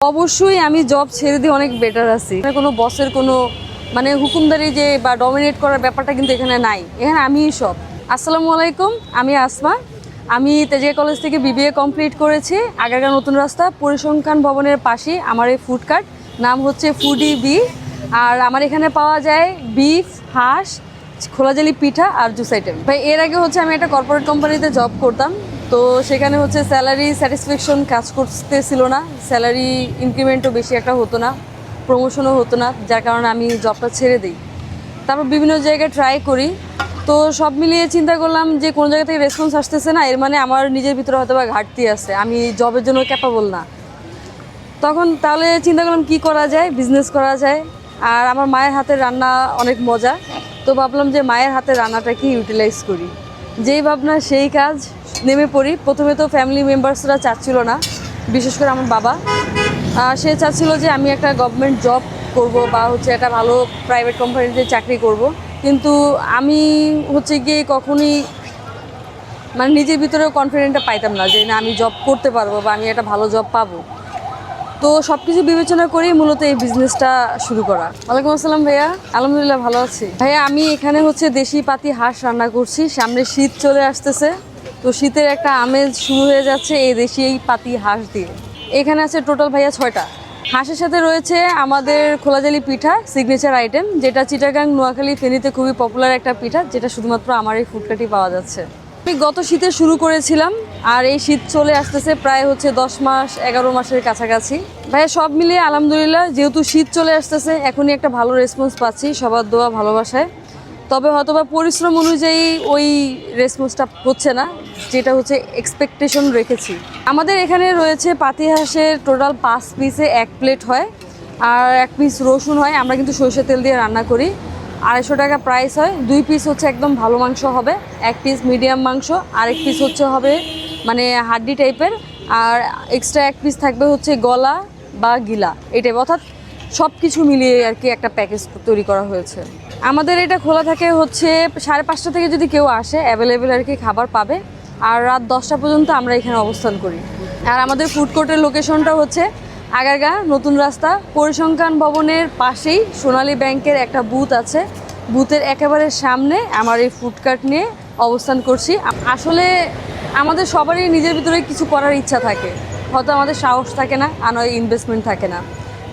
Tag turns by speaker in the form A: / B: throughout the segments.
A: অবশ্যই আমি জব ছেড়ে দিয়ে অনেক বেটার আছি। কোনো বসের কোনো মানে হুকুমদারি যে বা ডমিনেট করার ব্যাপারটা কিন্তু এখানে নাই। এখানে আমিই সব। আসসালামু আলাইকুম, আমি আসমা। আমি তেজিয়া কলেজ থেকে বিবিএ কমপ্লিট করেছি। আগারগা নতুন রাস্তা, পরিসংখ্যান ভবনের পাশে আমার এই ফুড কার্ট নাম হচ্ছে ফুডি বি আর আমার এখানে পাওয়া যায় বিফ হাঁস, খোলাজালি পিঠা আর জুস আইটেম ভাই, এর আগে হচ্ছে আমি একটা কর্পোরেট কোম্পানিতে জব করতাম। তো সেখানে হচ্ছে স্যালারি স্যাটিসফ্যাকশন কাজ করতেছিল না। স্যালারি ইনক্রিমেন্টও বেশি একটা হতো না প্রমোশনও হতো না, যার কারণে আমি জবটা ছেড়ে দিই। তারপর বিভিন্ন জায়গায় ট্রাই করি, তো সব মিলিয়ে চিন্তা করলাম যে কোনো জায়গা থেকে রেসপন্স আসতেছে না, এর মানে আমার নিজের ভিতরে হয়তো বা ঘাটতি আছে, আমি জবের জন্য ক্যাপাবল না। তখন তাহলে চিন্তা করলাম কি করা যায় বিজনেস করা যায়, আর আমার মায়ের হাতের রান্না অনেক মজা। তো ভাবলাম যে মায়ের হাতের রান্নাটাকে ইউটিলাইজ করি? যেই ভাবনা, সেই কাজ নেমে পড়ি। প্রথমে তো ফ্যামিলি মেম্বার্সরা চাচ্ছিল না, বিশেষ করে আমার বাবা। সে চাচ্ছিল যে আমি একটা গভর্নমেন্ট জব করব বা হচ্ছে একটা ভালো প্রাইভেট কোম্পানিতে চাকরি করব। কিন্তু আমি হচ্ছে গিয়ে কখনই মানে নিজের ভিতরেও কনফিডেন্টটা পাইতাম না যে না, আমি জব করতে পারব বা আমি একটা ভালো জব পাবো। তো সব কিছু বিবেচনা করেই মূলত এই বিজনেসটা শুরু করা। ওয়ালাইকুম আসসালাম ভাইয়া। আলহামদুলিল্লাহ ভালো আছি। ভাইয়া, আমি এখানে হচ্ছে দেশি পাতি হাঁস রান্না করছি। সামনে শীত চলে আসতেছে। তো শীতের একটা আমেজ শুরু হয়ে যাচ্ছে এই দেশি এই পাতি হাঁস দিয়ে। এখানে আছে টোটাল ভাইয়া ছয়টা। হাঁসের সাথে রয়েছে আমাদের খোলাজালি পিঠা সিগনেচার আইটেম যেটা চিটাগাং, নোয়াখালী, ফেনীতে খুবই পপুলার একটা পিঠা, যেটা শুধুমাত্র আমার এই ফুডকাটি পাওয়া যাচ্ছে। আমি গত শীতে শুরু করেছিলাম, আর এই শীত চলে আসতেছে প্রায় হচ্ছে দশ মাস, এগারো মাসের কাছাকাছি। ভাইয়া, সব মিলিয়ে আলহামদুলিল্লাহ, যেহেতু শীত চলে আসতেছে, এখনই একটা ভালো রেসপন্স পাচ্ছি সবার দোয়া ভালোবাসায়। তবে হয়তোবা পরিশ্রম অনুযায়ী ওই রেসপন্সটা হচ্ছে না। যেটা হচ্ছে এক্সপেকটেশন রেখেছি। আমাদের এখানে রয়েছে পাতি হাঁসের টোটাল পাঁচ পিসে এক প্লেট হয়, আর এক পিস রসুন হয়। আমরা কিন্তু সরষের তেল দিয়ে রান্না করি। আড়াইশো টাকা প্রাইস হয়। দুই পিস হচ্ছে একদম ভালো মাংস হবে। এক পিস মিডিয়াম মাংস আর এক পিস হচ্ছে হবে মানে হাড্ডি টাইপের আর এক্সট্রা এক পিস থাকবে হচ্ছে গলা বা গিলা, এই টাইপ অর্থাৎ সব কিছু মিলিয়ে আর কি একটা প্যাকেজ তৈরি করা হয়েছে। আমাদের এটা খোলা থাকে হচ্ছে সাড়ে পাঁচটা থেকে যদি কেউ আসে অ্যাভেলেবেল আর কি খাবার পাবে। আর রাত দশটা পর্যন্ত আমরা এখানে অবস্থান করি। আর আমাদের ফুড কোর্টের লোকেশনটা হচ্ছে আগারগা, নতুন রাস্তা। পরিসংখ্যান ভবনের পাশেই সোনালী ব্যাংকের একটা বুথ আছে। বুথের একেবারে সামনে আমার এই ফুড কার্ট নিয়ে অবস্থান করছি। আসলে আমাদের সবারই নিজের ভিতরে কিছু করার ইচ্ছা থাকে। হয়তো আমাদের সাহস থাকে না আর নয় ইনভেস্টমেন্ট থাকে না।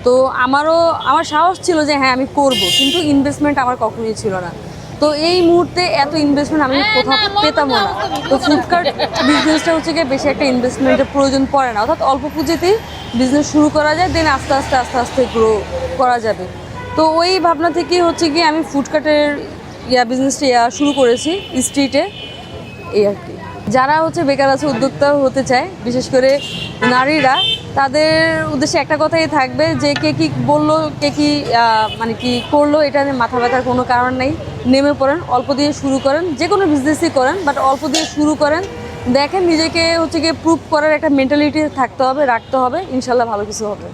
A: তো আমারও, আমার সাহস ছিল যে হ্যাঁ আমি করব। কিন্তু ইনভেস্টমেন্ট আমার কখনোই ছিল না। তো এই মুহূর্তে এত ইনভেস্টমেন্ট আমি কোথাও পেতাম না। তো ফ্লিপকার্ট বিজনেসটা হচ্ছে গিয়ে বেশি একটা ইনভেস্টমেন্টের প্রয়োজন পড়ে না। অর্থাৎ অল্প পুঁজিতেই বিজনেস শুরু করা যায় দেন আস্তে আস্তে আস্তে আস্তে গ্রো করা যাবে। তো ওই ভাবনা থেকেই হচ্ছে গিয়ে আমি ফুডকার্টের ইয়া বিজনেসটা ইয়া শুরু করেছি স্ট্রিটে এই আর যারা হচ্ছে বেকার আছে, উদ্যোক্তা হতে চায়, বিশেষ করে নারীরা, তাদের উদ্দেশ্যে একটা কথাই থাকবে যে, কে কি বলল, কে কি মানে কি করল, এটা মাথা ব্যথার কোনো কারণ নেই। নেমে পড়েন, অল্প দিয়ে শুরু করেন, যে কোনো বিজনেসই করেন বাট অল্প দিয়ে শুরু করেন। দেখেন নিজেকে হচ্ছে গিয়ে প্রুভ করার একটা মেন্টালিটি থাকতে হবে, রাখতে হবে, ইনশাল্লাহ ভালো কিছু হবে।